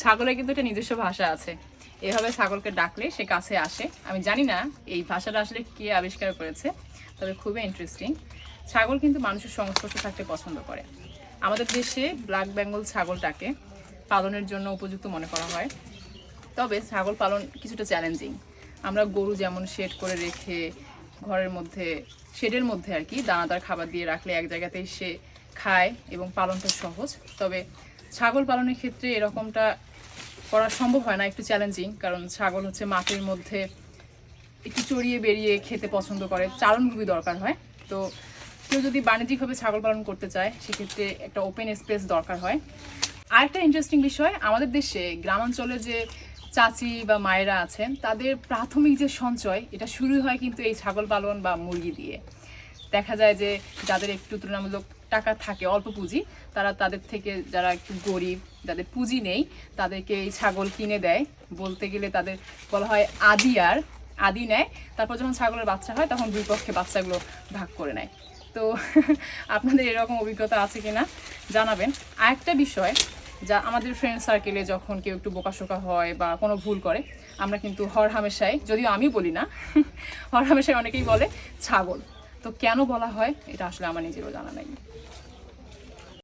ছাগলের কিন্তু একটা নিজস্ব ভাষা আছে। এভাবে ছাগলকে ডাকলে সে কাছে আসে। আমি জানি না এই ভাষাটা আসলে কে আবিষ্কার করেছে, তবে খুবই ইন্টারেস্টিং ছাগল কিন্তু মানুষের সংস্পর্শে থাকতে পছন্দ করে। আমাদের দেশে ব্ল্যাক বেঙ্গল ছাগলটাকে পালনের জন্য উপযুক্ত মনে করা হয়। তবে ছাগল পালন কিছুটা চ্যালেঞ্জিং আমরা গরু যেমন শেড করে রেখে ঘরের মধ্যে শেডের মধ্যে আর কি দানাদার খাবার দিয়ে রাখলে এক জায়গাতেই সে খায় এবং পালনটা সহজ। তবে ছাগল পালনের ক্ষেত্রে এরকমটা করা সম্ভব হয় না, একটু চ্যালেঞ্জিং কারণ ছাগল হচ্ছে মাটির মধ্যে একটু চড়িয়ে বেরিয়ে খেতে পছন্দ করে। চারণ খুবই দরকার হয়। তো কেউ যদি বাণিজ্যিকভাবে ছাগল পালন করতে চায়, সেক্ষেত্রে একটা ওপেন স্পেস দরকার হয়। আরেকটা ইন্টারেস্টিং বিষয়, আমাদের দেশে গ্রামাঞ্চলে যে চাচি বা মায়েরা আছেন, তাদের প্রাথমিক যে সঞ্চয়, এটা শুরু হয় কিন্তু এই ছাগল পালন বা মুরগি দিয়ে। দেখা যায় যে যাদের একটু তুলনামূলক টাকা থাকে, অল্প পুঁজি, তারা তাদের থেকে যারা একটু গরিব, যাদের পুঁজি নেই, তাদেরকে এই ছাগল কিনে দেয়। বলতে গেলে তাদের বলা হয় আদি আর, আদি নেয়। তারপর যখন ছাগলের বাচ্চা হয়, তখন দুই পক্ষে বাচ্চাগুলো ভাগ করে নেয়। তো আপনাদের এরকম অভিজ্ঞতা আছে কিনা জানাবেন। আরেকটা বিষয়, যা আমাদের ফ্রেন্ড সার্কেলে যখন কেউ একটু বোকাশোকা হয় বা কোনো ভুল করে, আমরা কিন্তু হর হামেশাই যদিও আমি বলি না হর হামেশাই অনেকেই বলে ছাগল। তো কেন বলা হয়? এটা আসলে আমার নিজেরও জানা নাই।